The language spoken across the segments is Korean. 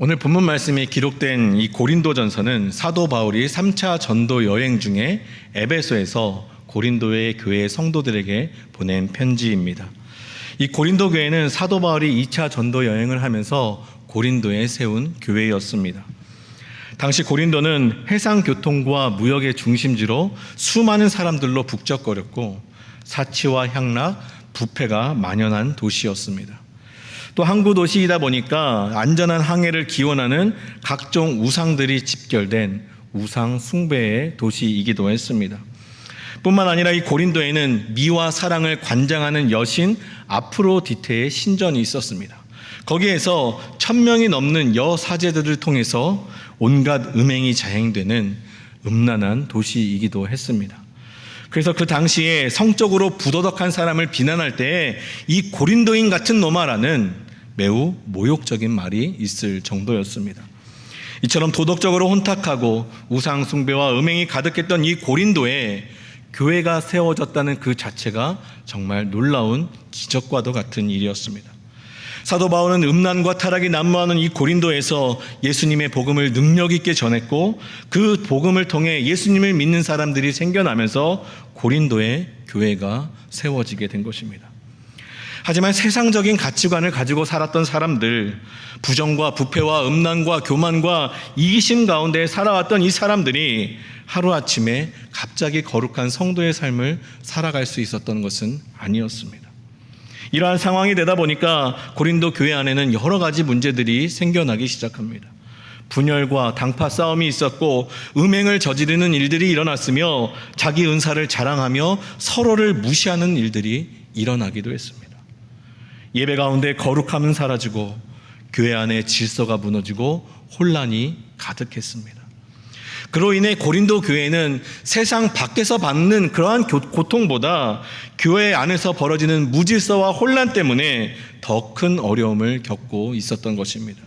오늘 본문 말씀이 기록된 이 고린도전서는 사도 바울이 3차 전도 여행 중에 에베소에서 고린도의 교회 성도들에게 보낸 편지입니다. 이 고린도 교회는 사도 바울이 2차 전도 여행을 하면서 고린도에 세운 교회였습니다. 당시 고린도는 해상 교통과 무역의 중심지로 수많은 사람들로 북적거렸고 사치와 향락, 부패가 만연한 도시였습니다. 또 항구 도시이다 보니까 안전한 항해를 기원하는 각종 우상들이 집결된 우상 숭배의 도시이기도 했습니다. 뿐만 아니라 이 고린도에는 미와 사랑을 관장하는 여신 아프로디테의 신전이 있었습니다. 거기에서 천 명이 넘는 여 사제들을 통해서 온갖 음행이 자행되는 음란한 도시이기도 했습니다. 그래서 그 당시에 성적으로 부도덕한 사람을 비난할 때 이 고린도인 같은 놈아라는 매우 모욕적인 말이 있을 정도였습니다. 이처럼 도덕적으로 혼탁하고 우상숭배와 음행이 가득했던 이 고린도에 교회가 세워졌다는 그 자체가 정말 놀라운 기적과도 같은 일이었습니다. 사도 바울은 음란과 타락이 난무하는 이 고린도에서 예수님의 복음을 능력 있게 전했고 그 복음을 통해 예수님을 믿는 사람들이 생겨나면서 고린도의 교회가 세워지게 된 것입니다. 하지만 세상적인 가치관을 가지고 살았던 사람들, 부정과 부패와 음란과 교만과 이기심 가운데 살아왔던 이 사람들이 하루아침에 갑자기 거룩한 성도의 삶을 살아갈 수 있었던 것은 아니었습니다. 이러한 상황이 되다 보니까 고린도 교회 안에는 여러 가지 문제들이 생겨나기 시작합니다. 분열과 당파 싸움이 있었고 음행을 저지르는 일들이 일어났으며 자기 은사를 자랑하며 서로를 무시하는 일들이 일어나기도 했습니다. 예배 가운데 거룩함은 사라지고 교회 안에 질서가 무너지고 혼란이 가득했습니다. 그로 인해 고린도 교회는 세상 밖에서 받는 그러한 고통보다 교회 안에서 벌어지는 무질서와 혼란 때문에 더 큰 어려움을 겪고 있었던 것입니다.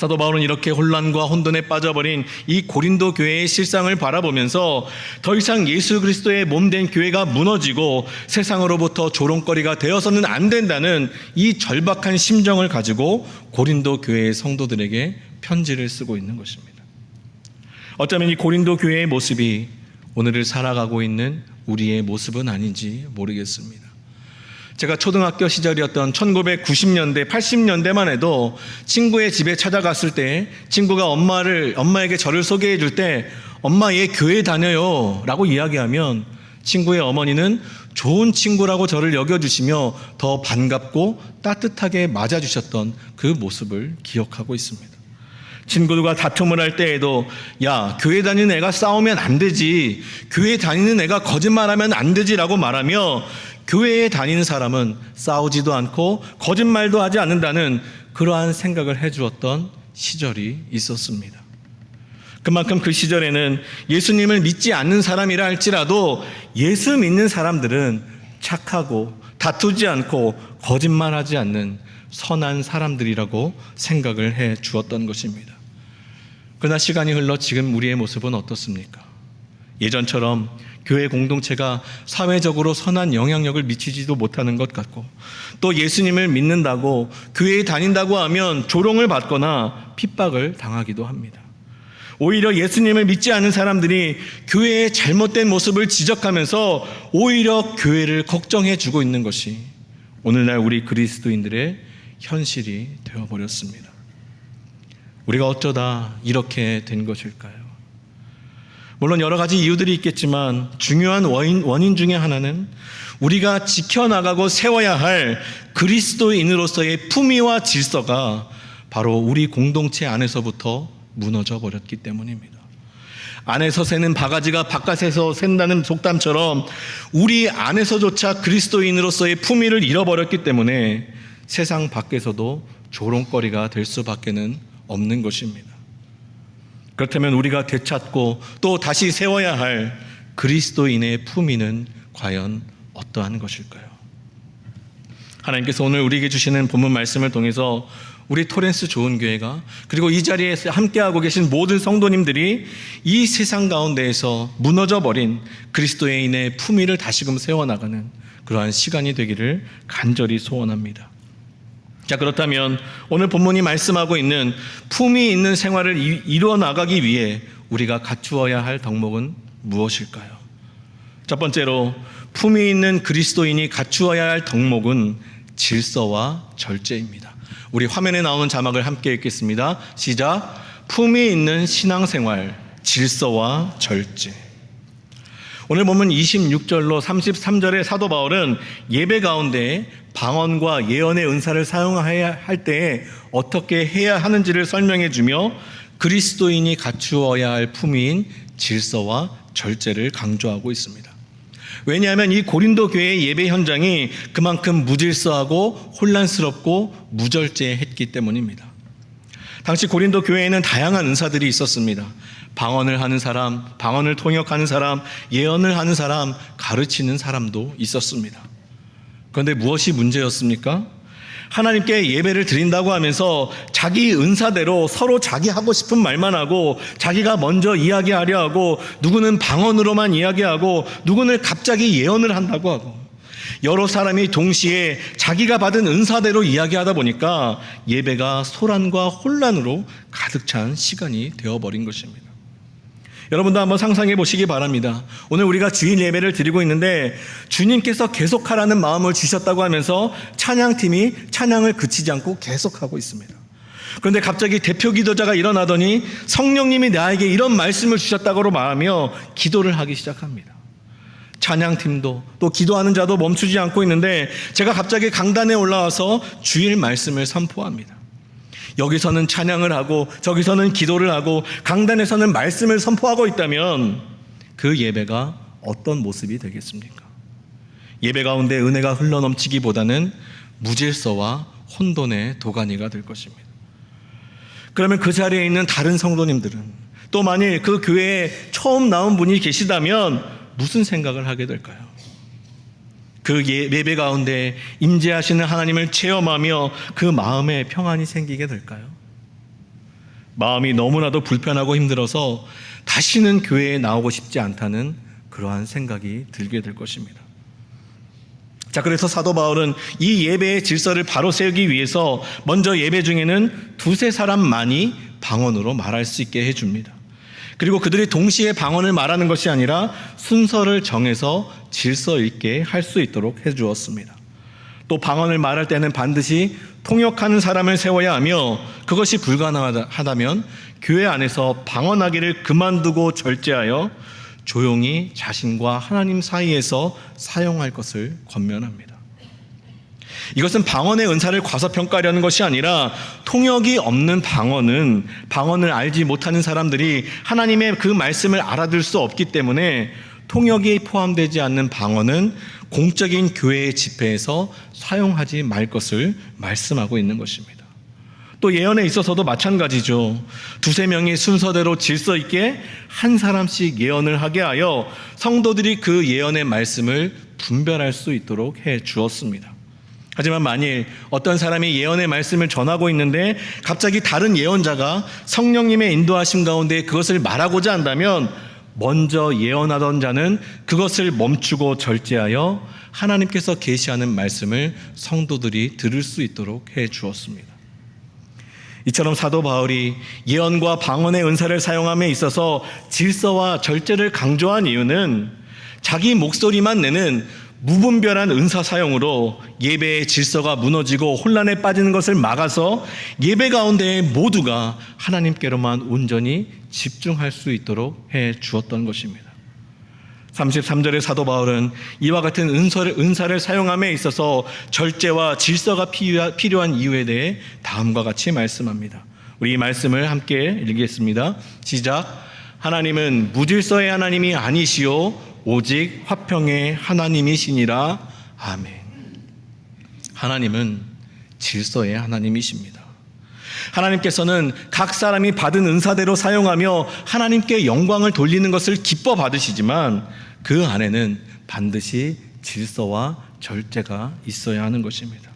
사도 바울은 이렇게 혼란과 혼돈에 빠져버린 이 고린도 교회의 실상을 바라보면서 더 이상 예수 그리스도의 몸된 교회가 무너지고 세상으로부터 조롱거리가 되어서는 안 된다는 이 절박한 심정을 가지고 고린도 교회의 성도들에게 편지를 쓰고 있는 것입니다. 어쩌면 이 고린도 교회의 모습이 오늘을 살아가고 있는 우리의 모습은 아닌지 모르겠습니다. 제가 초등학교 시절이었던 1990년대, 80년대만 해도 친구의 집에 찾아갔을 때 친구가 엄마를, 엄마에게 저를 소개해 줄 때 엄마 얘 교회 다녀요. 라고 이야기하면 친구의 어머니는 좋은 친구라고 저를 여겨주시며 더 반갑고 따뜻하게 맞아주셨던 그 모습을 기억하고 있습니다. 친구들과 다툼을 할 때에도 야 교회 다니는 애가 싸우면 안 되지. 교회 다니는 애가 거짓말하면 안 되지라고 말하며 교회에 다니는 사람은 싸우지도 않고 거짓말도 하지 않는다는 그러한 생각을 해 주었던 시절이 있었습니다. 그만큼 그 시절에는 예수님을 믿지 않는 사람이라 할지라도 예수 믿는 사람들은 착하고 다투지 않고 거짓말하지 않는 선한 사람들이라고 생각을 해 주었던 것입니다. 그러나 시간이 흘러 지금 우리의 모습은 어떻습니까? 예전처럼 교회 공동체가 사회적으로 선한 영향력을 미치지도 못하는 것 같고 또 예수님을 믿는다고 교회에 다닌다고 하면 조롱을 받거나 핍박을 당하기도 합니다. 오히려 예수님을 믿지 않은 사람들이 교회의 잘못된 모습을 지적하면서 오히려 교회를 걱정해 주고 있는 것이 오늘날 우리 그리스도인들의 현실이 되어버렸습니다. 우리가 어쩌다 이렇게 된 것일까요? 물론 여러 가지 이유들이 있겠지만 중요한 원인, 원인 중에 하나는 우리가 지켜나가고 세워야 할 그리스도인으로서의 품위와 질서가 바로 우리 공동체 안에서부터 무너져 버렸기 때문입니다. 안에서 새는 바가지가 바깥에서 샌다는 속담처럼 우리 안에서조차 그리스도인으로서의 품위를 잃어버렸기 때문에 세상 밖에서도 조롱거리가 될 수밖에는 없는 것입니다. 그렇다면 우리가 되찾고 또 다시 세워야 할 그리스도인의 품위는 과연 어떠한 것일까요? 하나님께서 오늘 우리에게 주시는 본문 말씀을 통해서 우리 토렌스 좋은 교회가 그리고 이 자리에 함께하고 계신 모든 성도님들이 이 세상 가운데에서 무너져 버린 그리스도인의 품위를 다시금 세워나가는 그러한 시간이 되기를 간절히 소원합니다. 자, 그렇다면 오늘 본문이 말씀하고 있는 품이 있는 생활을 이- 이루어 나가기 위해 우리가 갖추어야 할 덕목은 무엇일까요? 첫 번째로 품이 있는 그리스도인이 갖추어야 할 덕목은 질서와 절제입니다. 우리 화면에 나오는 자막을 함께 읽겠습니다. 시작. 품이 있는 신앙생활, 질서와 절제. 오늘 보면 26절로 33절의 사도 바울은 예배 가운데 방언과 예언의 은사를 사용해야 할 때에 어떻게 해야 하는지를 설명해 주며 그리스도인이 갖추어야 할 품위인 질서와 절제를 강조하고 있습니다. 왜냐하면 이 고린도 교회의 예배 현장이 그만큼 무질서하고 혼란스럽고 무절제했기 때문입니다. 당시 고린도 교회에는 다양한 은사들이 있었습니다. 방언을 하는 사람, 방언을 통역하는 사람, 예언을 하는 사람, 가르치는 사람도 있었습니다. 그런데 무엇이 문제였습니까? 하나님께 예배를 드린다고 하면서 자기 은사대로 서로 자기 하고 싶은 말만 하고 자기가 먼저 이야기하려 하고 누구는 방언으로만 이야기하고 누구는 갑자기 예언을 한다고 하고 여러 사람이 동시에 자기가 받은 은사대로 이야기하다 보니까 예배가 소란과 혼란으로 가득 찬 시간이 되어버린 것입니다. 여러분도 한번 상상해 보시기 바랍니다. 오늘 우리가 주일 예배를 드리고 있는데 주님께서 계속하라는 마음을 주셨다고 하면서 찬양팀이 찬양을 그치지 않고 계속하고 있습니다. 그런데 갑자기 대표 기도자가 일어나더니 성령님이 나에게 이런 말씀을 주셨다고 말하며 기도를 하기 시작합니다. 찬양팀도 또 기도하는 자도 멈추지 않고 있는데 제가 갑자기 강단에 올라와서 주일 말씀을 선포합니다. 여기서는 찬양을 하고 저기서는 기도를 하고 강단에서는 말씀을 선포하고 있다면 그 예배가 어떤 모습이 되겠습니까? 예배 가운데 은혜가 흘러넘치기보다는 무질서와 혼돈의 도가니가 될 것입니다. 그러면 그 자리에 있는 다른 성도님들은 또 만일 그 교회에 처음 나온 분이 계시다면 무슨 생각을 하게 될까요? 그 예- 예배 가운데 임재하시는 하나님을 체험하며 그 마음에 평안이 생기게 될까요? 마음이 너무나도 불편하고 힘들어서 다시는 교회에 나오고 싶지 않다는 그러한 생각이 들게 될 것입니다. 자, 그래서 사도 바울은 이 예배의 질서를 바로 세우기 위해서 먼저 예배 중에는 두세 사람만이 방언으로 말할 수 있게 해줍니다. 그리고 그들이 동시에 방언을 말하는 것이 아니라 순서를 정해서 질서 있게 할 수 있도록 해 주었습니다. 또 방언을 말할 때는 반드시 통역하는 사람을 세워야 하며 그것이 불가능하다면 교회 안에서 방언하기를 그만두고 절제하여 조용히 자신과 하나님 사이에서 사용할 것을 권면합니다. 이것은 방언의 은사를 과소평가하려는 것이 아니라 통역이 없는 방언은 방언을 알지 못하는 사람들이 하나님의 그 말씀을 알아들 수 없기 때문에 통역이 포함되지 않는 방언은 공적인 교회의 집회에서 사용하지 말 것을 말씀하고 있는 것입니다. 또 예언에 있어서도 마찬가지죠. 두세 명이 순서대로 질서 있게 한 사람씩 예언을 하게 하여 성도들이 그 예언의 말씀을 분별할 수 있도록 해 주었습니다. 하지만 만일 어떤 사람이 예언의 말씀을 전하고 있는데 갑자기 다른 예언자가 성령님의 인도하심 가운데 그것을 말하고자 한다면 먼저 예언하던 자는 그것을 멈추고 절제하여 하나님께서 계시하는 말씀을 성도들이 들을 수 있도록 해 주었습니다. 이처럼 사도 바울이 예언과 방언의 은사를 사용함에 있어서 질서와 절제를 강조한 이유는 자기 목소리만 내는 무분별한 은사 사용으로 예배의 질서가 무너지고 혼란에 빠지는 것을 막아서 예배 가운데 모두가 하나님께로만 온전히 집중할 수 있도록 해 주었던 것입니다. 33절의 사도 바울은 이와 같은 은사를, 은사를 사용함에 있어서 절제와 질서가 필요한, 필요한 이유에 대해 다음과 같이 말씀합니다. 우리 이 말씀을 함께 읽겠습니다. 시작. 하나님은 무질서의 하나님이 아니시오 오직 화평의 하나님이시니라. 아멘. 하나님은 질서의 하나님이십니다. 하나님께서는 각 사람이 받은 은사대로 사용하며 하나님께 영광을 돌리는 것을 기뻐 받으시지만 그 안에는 반드시 질서와 절제가 있어야 하는 것입니다.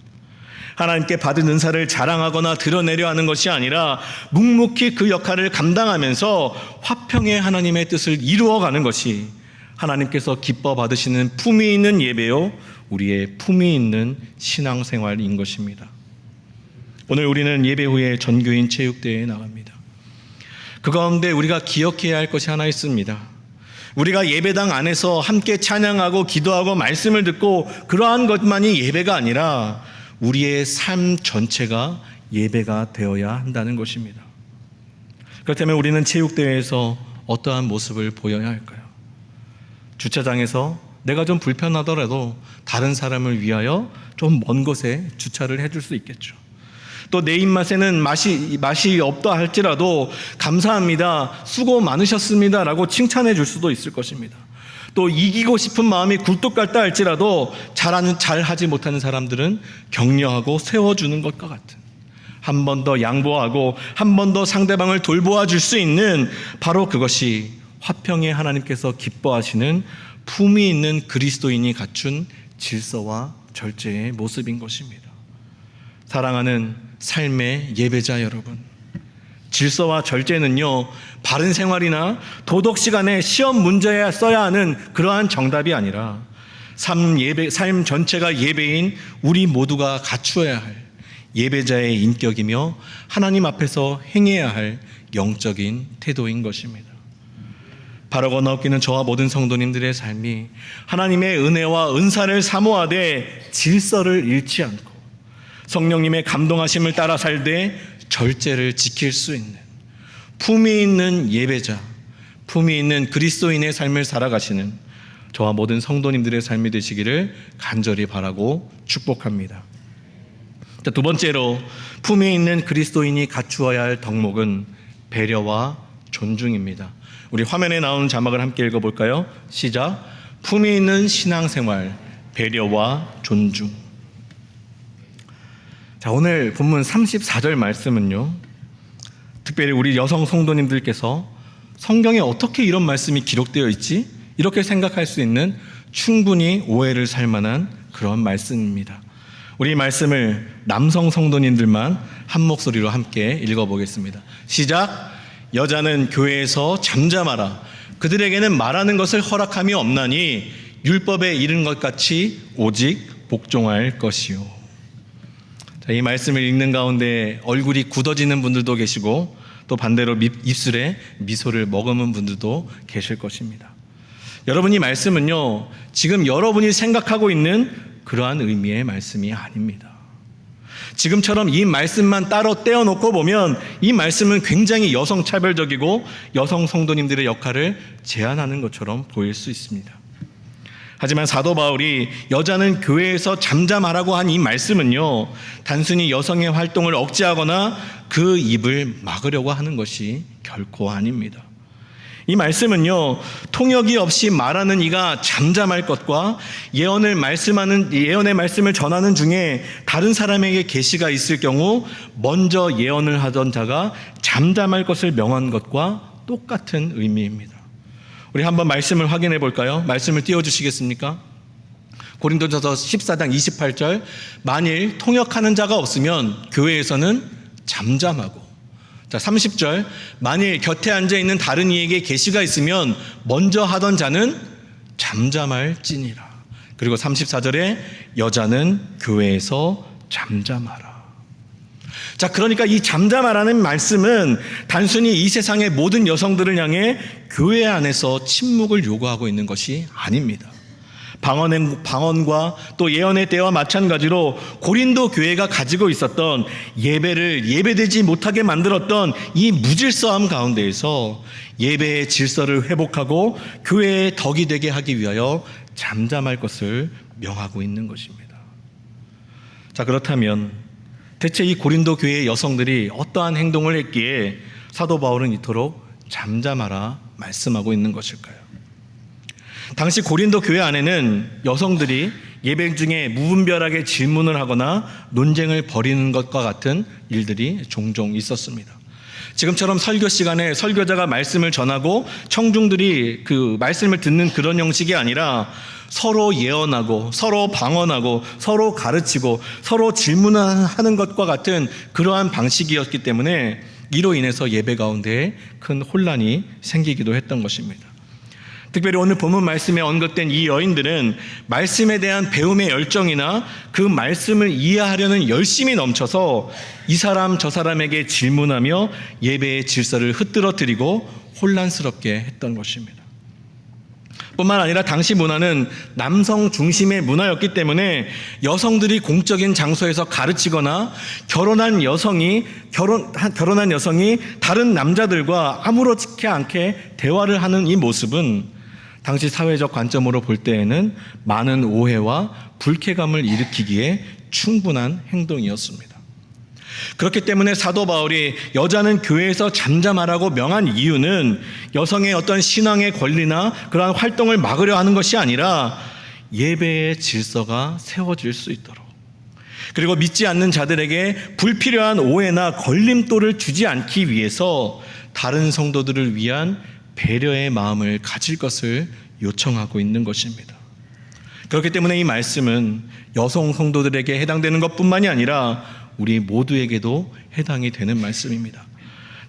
하나님께 받은 은사를 자랑하거나 드러내려 하는 것이 아니라 묵묵히 그 역할을 감당하면서 화평의 하나님의 뜻을 이루어가는 것이 하나님께서 기뻐 받으시는 품위 있는 예배요 우리의 품위 있는 신앙생활인 것입니다. 오늘 우리는 예배 후에 전교인 체육대회에 나갑니다. 그 가운데 우리가 기억해야 할 것이 하나 있습니다. 우리가 예배당 안에서 함께 찬양하고 기도하고 말씀을 듣고 그러한 것만이 예배가 아니라 우리의 삶 전체가 예배가 되어야 한다는 것입니다. 그렇다면 우리는 체육대회에서 어떠한 모습을 보여야 할까요? 주차장에서 내가 좀 불편하더라도 다른 사람을 위하여 좀 먼 곳에 주차를 해줄 수 있겠죠. 또 내 입맛에는 맛이 맛이 없다 할지라도 감사합니다. 수고 많으셨습니다 라고 칭찬해 줄 수도 있을 것입니다. 또 이기고 싶은 마음이 굴뚝 같다 할지라도 잘하는 잘 하지 못하는 사람들은 격려하고 세워 주는 것과 같은 한 번 더 양보하고 한 번 더 상대방을 돌보아 줄 수 있는 바로 그것이 화평의 하나님께서 기뻐하시는 품위 있는 그리스도인이 갖춘 질서와 절제의 모습인 것입니다. 사랑하는 삶의 예배자 여러분. 질서와 절제는요, 바른 생활이나 도덕 시간에 시험 문제에 써야 하는 그러한 정답이 아니라 삶 예배, 삶 전체가 예배인 우리 모두가 갖추어야 할 예배자의 인격이며 하나님 앞에서 행해야 할 영적인 태도인 것입니다. 바라고 넘기는 저와 모든 성도님들의 삶이 하나님의 은혜와 은사를 사모하되 질서를 잃지 않고 성령님의 감동하심을 따라 살되 절제를 지킬 수 있는 품위 있는 예배자, 품위 있는 그리스도인의 삶을 살아가시는 저와 모든 성도님들의 삶이 되시기를 간절히 바라고 축복합니다. 자, 두 번째로 품위 있는 그리스도인이 갖추어야 할 덕목은 배려와 존중입니다. 우리 화면에 나오는 자막을 함께 읽어볼까요? 시작. 품위 있는 신앙생활, 배려와 존중. 자, 오늘 본문 34절 말씀은요. 특별히 우리 여성 성도님들께서 성경에 어떻게 이런 말씀이 기록되어 있지? 이렇게 생각할 수 있는 충분히 오해를 살 만한 그런 말씀입니다. 우리 말씀을 남성 성도님들만 한 목소리로 함께 읽어보겠습니다. 시작. 여자는 교회에서 잠잠하라. 그들에게는 말하는 것을 허락함이 없나니 율법에 이른 것 같이 오직 복종할 것이요. 자, 이 말씀을 읽는 가운데 얼굴이 굳어지는 분들도 계시고 또 반대로 입술에 미소를 머금은 분들도 계실 것입니다. 여러분 이 말씀은요, 지금 여러분이 생각하고 있는 그러한 의미의 말씀이 아닙니다. 지금처럼 이 말씀만 따로 떼어놓고 보면 이 말씀은 굉장히 여성 차별적이고 여성 성도님들의 역할을 제한하는 것처럼 보일 수 있습니다. 하지만 사도 바울이 여자는 교회에서 잠잠하라고 한 이 말씀은요, 단순히 여성의 활동을 억제하거나 그 입을 막으려고 하는 것이 결코 아닙니다. 이 말씀은요, 통역이 없이 말하는 이가 잠잠할 것과 예언을 말씀하는, 예언의 말씀을 전하는 중에 다른 사람에게 계시가 있을 경우 먼저 예언을 하던 자가 잠잠할 것을 명한 것과 똑같은 의미입니다. 우리 한번 말씀을 확인해 볼까요? 말씀을 띄워주시겠습니까? 고린도전서 14장 28절 만일 통역하는 자가 없으면 교회에서는 잠잠하고 자 30절. 만일 곁에 앉아 있는 다른 이에게 계시가 있으면 먼저 하던 자는 잠잠할지니라. 그리고 34절에 여자는 교회에서 잠잠하라. 자, 그러니까 이 잠잠하라는 말씀은 단순히 이 세상의 모든 여성들을 향해 교회 안에서 침묵을 요구하고 있는 것이 아닙니다. 방언의, 방언과 또 예언의 때와 마찬가지로 고린도 교회가 가지고 있었던 예배를 예배되지 못하게 만들었던 이 무질서함 가운데에서 예배의 질서를 회복하고 교회의 덕이 되게 하기 위하여 잠잠할 것을 명하고 있는 것입니다. 자, 그렇다면 대체 이 고린도 교회의 여성들이 어떠한 행동을 했기에 사도 바울은 이토록 잠잠하라 말씀하고 있는 것일까요? 당시 고린도 교회 안에는 여성들이 예배 중에 무분별하게 질문을 하거나 논쟁을 벌이는 것과 같은 일들이 종종 있었습니다. 지금처럼 설교 시간에 설교자가 말씀을 전하고 청중들이 그 말씀을 듣는 그런 형식이 아니라 서로 예언하고 서로 방언하고 서로 가르치고 서로 질문하는 것과 같은 그러한 방식이었기 때문에 이로 인해서 예배 가운데 큰 혼란이 생기기도 했던 것입니다. 특별히 오늘 본문 말씀에 언급된 이 여인들은 말씀에 대한 배움의 열정이나 그 말씀을 이해하려는 열심이 넘쳐서 이 사람 저 사람에게 질문하며 예배의 질서를 흐트러뜨리고 혼란스럽게 했던 것입니다. 뿐만 아니라 당시 문화는 남성 중심의 문화였기 때문에 여성들이 공적인 장소에서 가르치거나 결혼한 여성이 결혼 결혼한 여성이 다른 남자들과 아무렇지 않게 대화를 하는 이 모습은 당시 사회적 관점으로 볼 때에는 많은 오해와 불쾌감을 일으키기에 충분한 행동이었습니다. 그렇기 때문에 사도 바울이 여자는 교회에서 잠잠하라고 명한 이유는 여성의 어떤 신앙의 권리나 그러한 활동을 막으려 하는 것이 아니라 예배의 질서가 세워질 수 있도록 그리고 믿지 않는 자들에게 불필요한 오해나 걸림돌을 주지 않기 위해서 다른 성도들을 위한 배려의 마음을 가질 것을 요청하고 있는 것입니다. 그렇기 때문에 이 말씀은 여성 성도들에게 해당되는 것뿐만이 아니라 우리 모두에게도 해당이 되는 말씀입니다.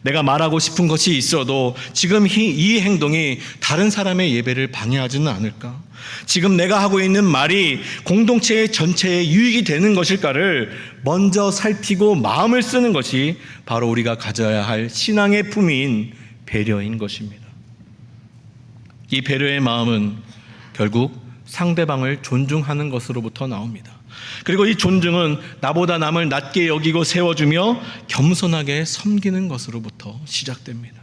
내가 말하고 싶은 것이 있어도 지금 이 행동이 다른 사람의 예배를 방해하지는 않을까? 지금 내가 하고 있는 말이 공동체 전체에 유익이 되는 것일까를 먼저 살피고 마음을 쓰는 것이 바로 우리가 가져야 할 신앙의 품인 배려인 것입니다. 이 배려의 마음은 결국 상대방을 존중하는 것으로부터 나옵니다. 그리고 이 존중은 나보다 남을 낮게 여기고 세워주며 겸손하게 섬기는 것으로부터 시작됩니다.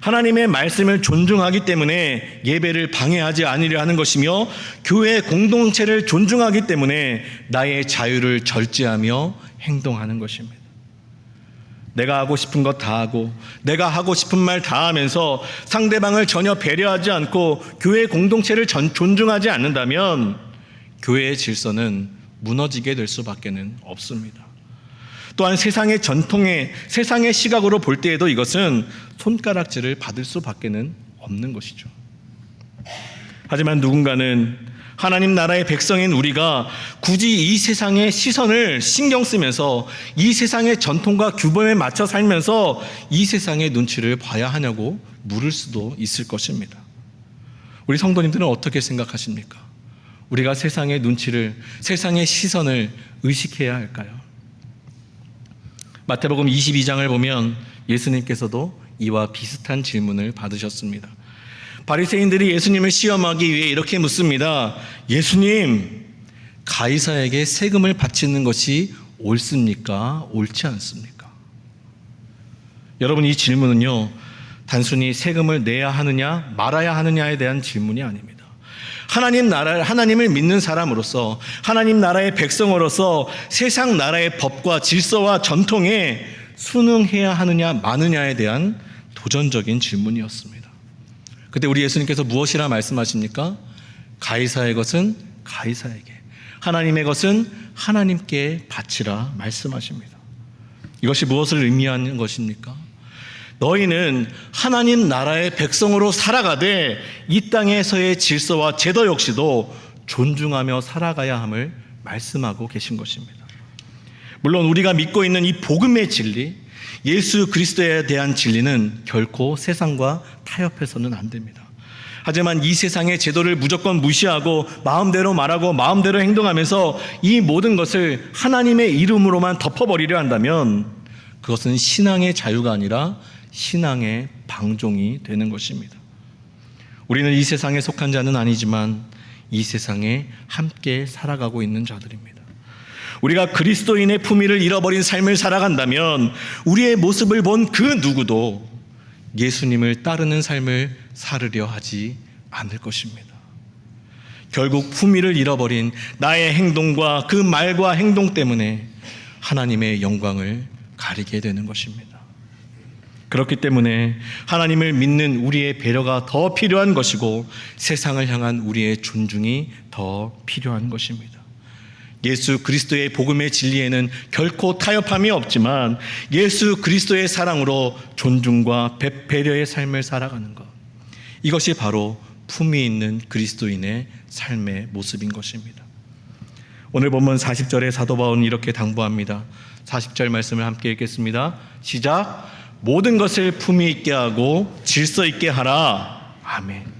하나님의 말씀을 존중하기 때문에 예배를 방해하지 않으려 하는 것이며 교회 공동체를 존중하기 때문에 나의 자유를 절제하며 행동하는 것입니다. 내가 하고 싶은 것 다 하고 내가 하고 싶은 말 다 하면서 상대방을 전혀 배려하지 않고 교회 공동체를 전, 존중하지 않는다면 교회의 질서는 무너지게 될 수밖에는 없습니다. 또한 세상의 전통의 세상의 시각으로 볼 때에도 이것은 손가락질을 받을 수밖에는 없는 것이죠. 하지만 누군가는 하나님 나라의 백성인 우리가 굳이 이 세상의 시선을 신경 쓰면서 이 세상의 전통과 규범에 맞춰 살면서 이 세상의 눈치를 봐야 하냐고 물을 수도 있을 것입니다. 우리 성도님들은 어떻게 생각하십니까? 우리가 세상의 눈치를, 세상의 시선을 의식해야 할까요? 마태복음 22장을 보면 예수님께서도 이와 비슷한 질문을 받으셨습니다. 바리새인들이 예수님을 시험하기 위해 이렇게 묻습니다. 예수님, 가이사에게 세금을 바치는 것이 옳습니까? 옳지 않습니까? 여러분 이 질문은요. 단순히 세금을 내야 하느냐 말아야 하느냐에 대한 질문이 아닙니다. 하나님 나라 하나님을 믿는 사람으로서 하나님 나라의 백성으로서 세상 나라의 법과 질서와 전통에 순응해야 하느냐 마느냐에 대한 도전적인 질문이었습니다. 그때 우리 예수님께서 무엇이라 말씀하십니까? 가이사의 것은 가이사에게, 하나님의 것은 하나님께 바치라 말씀하십니다. 이것이 무엇을 의미하는 것입니까? 너희는 하나님 나라의 백성으로 살아가되 이 땅에서의 질서와 제도 역시도 존중하며 살아가야 함을 말씀하고 계신 것입니다. 물론 우리가 믿고 있는 이 복음의 진리, 예수 그리스도에 대한 진리는 결코 세상과 타협해서는 안 됩니다. 하지만 이 세상의 제도를 무조건 무시하고 마음대로 말하고 마음대로 행동하면서 이 모든 것을 하나님의 이름으로만 덮어버리려 한다면 그것은 신앙의 자유가 아니라 신앙의 방종이 되는 것입니다. 우리는 이 세상에 속한 자는 아니지만 이 세상에 함께 살아가고 있는 자들입니다. 우리가 그리스도인의 품위를 잃어버린 삶을 살아간다면 우리의 모습을 본 그 누구도 예수님을 따르는 삶을 살으려 하지 않을 것입니다. 결국 품위를 잃어버린 나의 행동과 그 말과 행동 때문에 하나님의 영광을 가리게 되는 것입니다. 그렇기 때문에 하나님을 믿는 우리의 배려가 더 필요한 것이고 세상을 향한 우리의 존중이 더 필요한 것입니다. 예수 그리스도의 복음의 진리에는 결코 타협함이 없지만 예수 그리스도의 사랑으로 존중과 배려의 삶을 살아가는 것. 이것이 바로 품위 있는 그리스도인의 삶의 모습인 것입니다. 오늘 본문 40절에 사도 바울은 이렇게 당부합니다. 40절 말씀을 함께 읽겠습니다. 시작. 모든 것을 품위 있게 하고 질서 있게 하라. 아멘.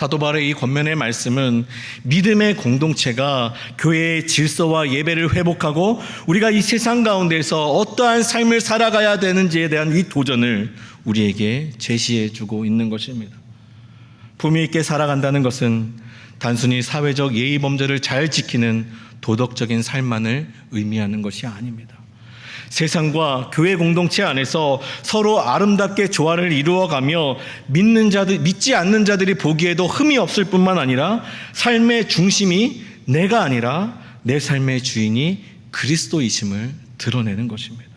사도 바울의 이 권면의 말씀은 믿음의 공동체가 교회의 질서와 예배를 회복하고 우리가 이 세상 가운데서 어떠한 삶을 살아가야 되는지에 대한 이 도전을 우리에게 제시해 주고 있는 것입니다. 품위 있게 살아간다는 것은 단순히 사회적 예의 범죄를 잘 지키는 도덕적인 삶만을 의미하는 것이 아닙니다. 세상과 교회 공동체 안에서 서로 아름답게 조화를 이루어가며 믿는 자들, 믿지 않는 자들이 보기에도 흠이 없을 뿐만 아니라 삶의 중심이 내가 아니라 내 삶의 주인이 그리스도이심을 드러내는 것입니다.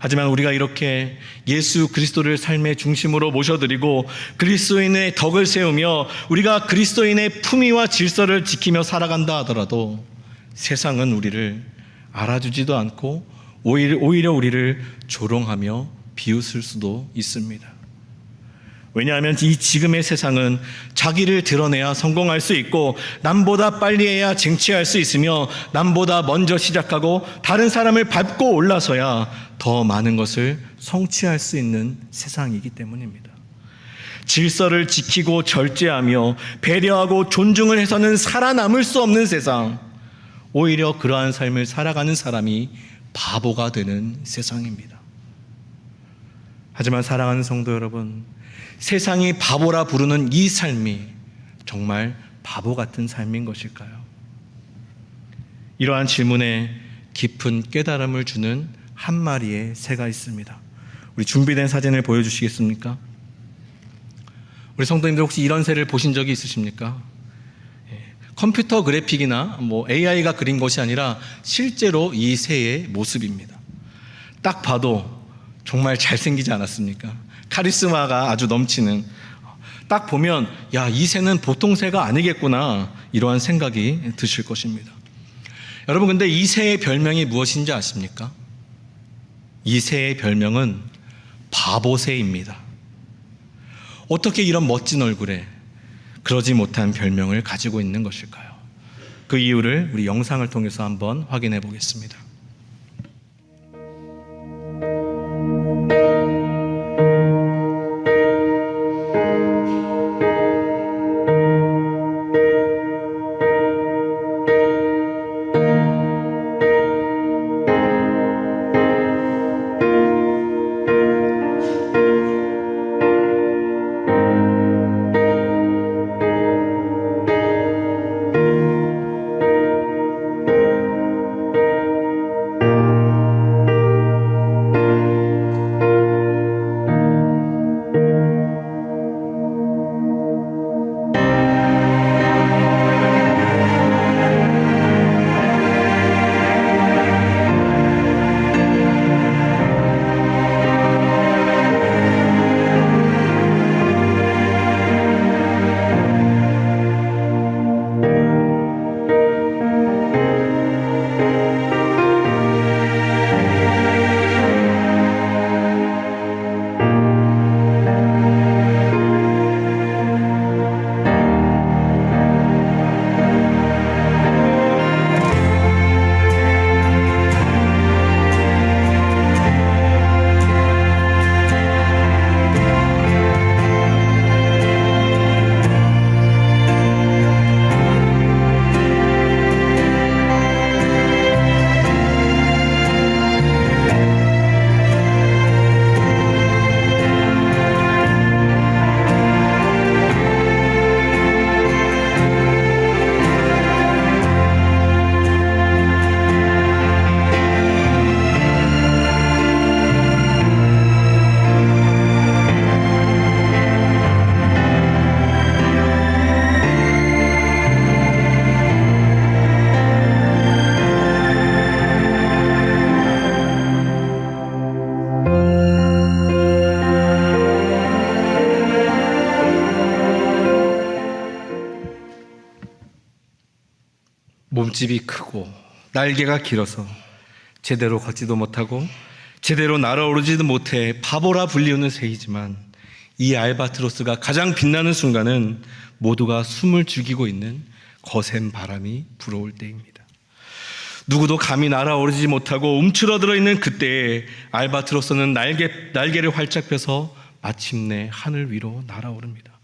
하지만 우리가 이렇게 예수 그리스도를 삶의 중심으로 모셔드리고 그리스도인의 덕을 세우며 우리가 그리스도인의 품위와 질서를 지키며 살아간다 하더라도 세상은 우리를 알아주지도 않고 오히려, 우리를 조롱하며 비웃을 수도 있습니다. 왜냐하면 이 지금의 세상은 자기를 드러내야 성공할 수 있고 남보다 빨리 해야 쟁취할 수 있으며 남보다 먼저 시작하고 다른 사람을 밟고 올라서야 더 많은 것을 성취할 수 있는 세상이기 때문입니다. 질서를 지키고 절제하며 배려하고 존중을 해서는 살아남을 수 없는 세상. 오히려 그러한 삶을 살아가는 사람이 바보가 되는 세상입니다. 하지만 사랑하는 성도 여러분, 세상이 바보라 부르는 이 삶이 정말 바보 같은 삶인 것일까요? 이러한 질문에 깊은 깨달음을 주는 한 마리의 새가 있습니다. 우리 준비된 사진을 보여주시겠습니까? 우리 성도님들 혹시 이런 새를 보신 적이 있으십니까? 예, 컴퓨터 그래픽이나 뭐 AI가 그린 것이 아니라 실제로 이 새의 모습입니다. 딱 봐도 정말 잘생기지 않았습니까? 카리스마가 아주 넘치는 딱 보면 야, 이 새는 보통 새가 아니겠구나 이러한 생각이 드실 것입니다. 여러분 근데 이 새의 별명이 무엇인지 아십니까? 이 새의 별명은 바보새입니다. 어떻게 이런 멋진 얼굴에 그러지 못한 별명을 가지고 있는 것일까요? 그 이유를 우리 영상을 통해서 한번 확인해 보겠습니다. 몸집이 크고 날개가 길어서 제대로 걷지도 못하고 제대로 날아오르지도 못해 바보라 불리우는 새이지만 이 알바트로스가 가장 빛나는 순간은 모두가 숨을 죽이고 있는 거센 바람이 불어올 때입니다. 누구도 감히 날아오르지 못하고 움츠러들어 있는 그때에 알바트로스는 날개, 날개를 활짝 펴서 마침내 하늘 위로 날아오릅니다.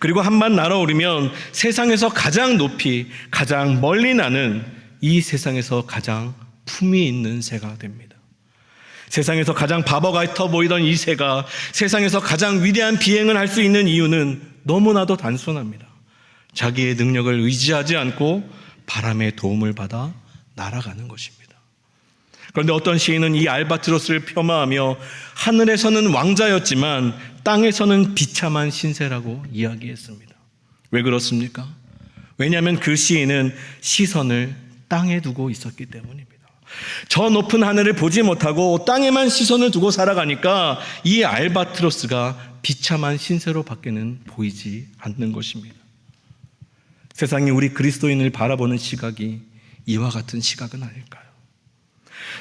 그리고 한번 날아오르면 세상에서 가장 높이, 가장 멀리 나는 이 세상에서 가장 품이 있는 새가 됩니다. 세상에서 가장 바보 같아 보이던 이 새가 세상에서 가장 위대한 비행을 할 수 있는 이유는 너무나도 단순합니다. 자기의 능력을 의지하지 않고 바람의 도움을 받아 날아가는 것입니다. 그런데 어떤 시인은 이 알바트로스를 폄하하며 하늘에서는 왕자였지만 땅에서는 비참한 신세라고 이야기했습니다. 왜 그렇습니까? 왜냐하면 그 시인은 시선을 땅에 두고 있었기 때문입니다. 저 높은 하늘을 보지 못하고 땅에만 시선을 두고 살아가니까 이 알바트로스가 비참한 신세로 밖에는 보이지 않는 것입니다. 세상이 우리 그리스도인을 바라보는 시각이 이와 같은 시각은 아닐까요?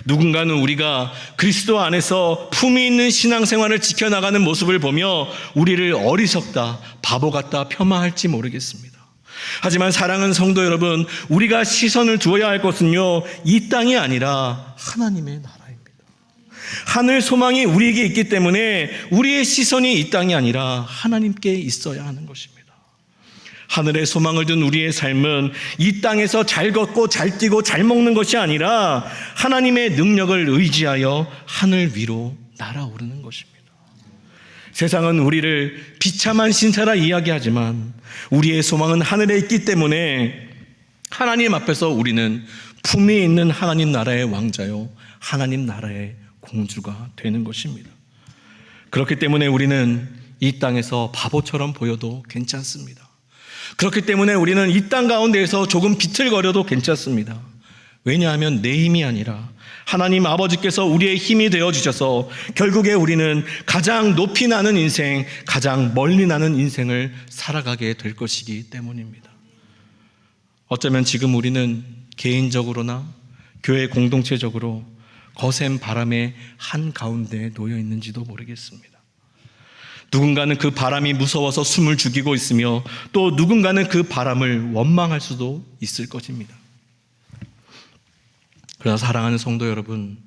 누군가는 우리가 그리스도 안에서 품위 있는 신앙생활을 지켜나가는 모습을 보며 우리를 어리석다, 바보 같다 폄하할지 모르겠습니다. 하지만 사랑하는 성도 여러분, 우리가 시선을 두어야 할 것은요, 이 땅이 아니라 하나님의 나라입니다. 하늘 소망이 우리에게 있기 때문에 우리의 시선이 이 땅이 아니라 하나님께 있어야 하는 것입니다. 하늘의 소망을 둔 우리의 삶은 이 땅에서 잘 걷고 잘 뛰고 잘 먹는 것이 아니라 하나님의 능력을 의지하여 하늘 위로 날아오르는 것입니다. 세상은 우리를 비참한 신세라 이야기하지만 우리의 소망은 하늘에 있기 때문에 하나님 앞에서 우리는 품위 있는 하나님 나라의 왕자요, 하나님 나라의 공주가 되는 것입니다. 그렇기 때문에 우리는 이 땅에서 바보처럼 보여도 괜찮습니다. 그렇기 때문에 우리는 이 땅 가운데에서 조금 비틀거려도 괜찮습니다. 왜냐하면 내 힘이 아니라 하나님 아버지께서 우리의 힘이 되어 주셔서 결국에 우리는 가장 높이 나는 인생, 가장 멀리 나는 인생을 살아가게 될 것이기 때문입니다. 어쩌면 지금 우리는 개인적으로나 교회 공동체적으로 거센 바람의 한 가운데 놓여 있는지도 모르겠습니다. 누군가는 그 바람이 무서워서 숨을 죽이고 있으며 또 누군가는 그 바람을 원망할 수도 있을 것입니다. 그러나 사랑하는 성도 여러분,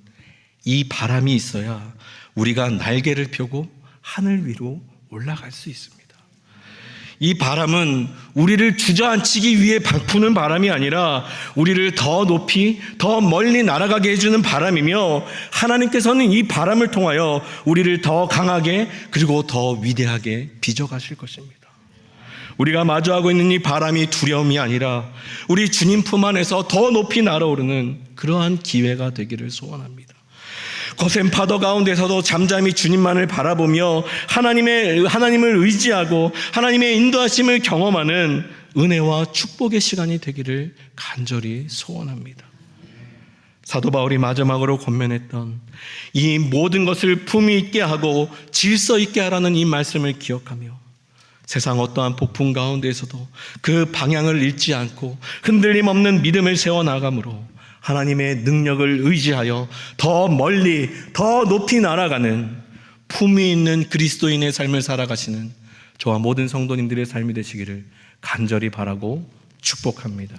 이 바람이 있어야 우리가 날개를 펴고 하늘 위로 올라갈 수 있습니다. 이 바람은 우리를 주저앉히기 위해 부는 바람이 아니라 우리를 더 높이, 더 멀리 날아가게 해주는 바람이며 하나님께서는 이 바람을 통하여 우리를 더 강하게 그리고 더 위대하게 빚어가실 것입니다. 우리가 마주하고 있는 이 바람이 두려움이 아니라 우리 주님 품 안에서 더 높이 날아오르는 그러한 기회가 되기를 소원합니다. 거센 파도 가운데서도 잠잠히 주님만을 바라보며 하나님의 하나님을 의지하고 하나님의 인도하심을 경험하는 은혜와 축복의 시간이 되기를 간절히 소원합니다. 사도 바울이 마지막으로 권면했던 이 모든 것을 품위 있게 하고 질서 있게 하라는 이 말씀을 기억하며 세상 어떠한 폭풍 가운데에서도 그 방향을 잃지 않고 흔들림 없는 믿음을 세워 나감으로 하나님의 능력을 의지하여 더 멀리 더 높이 날아가는 품위 있는 그리스도인의 삶을 살아가시는 저와 모든 성도님들의 삶이 되시기를 간절히 바라고 축복합니다.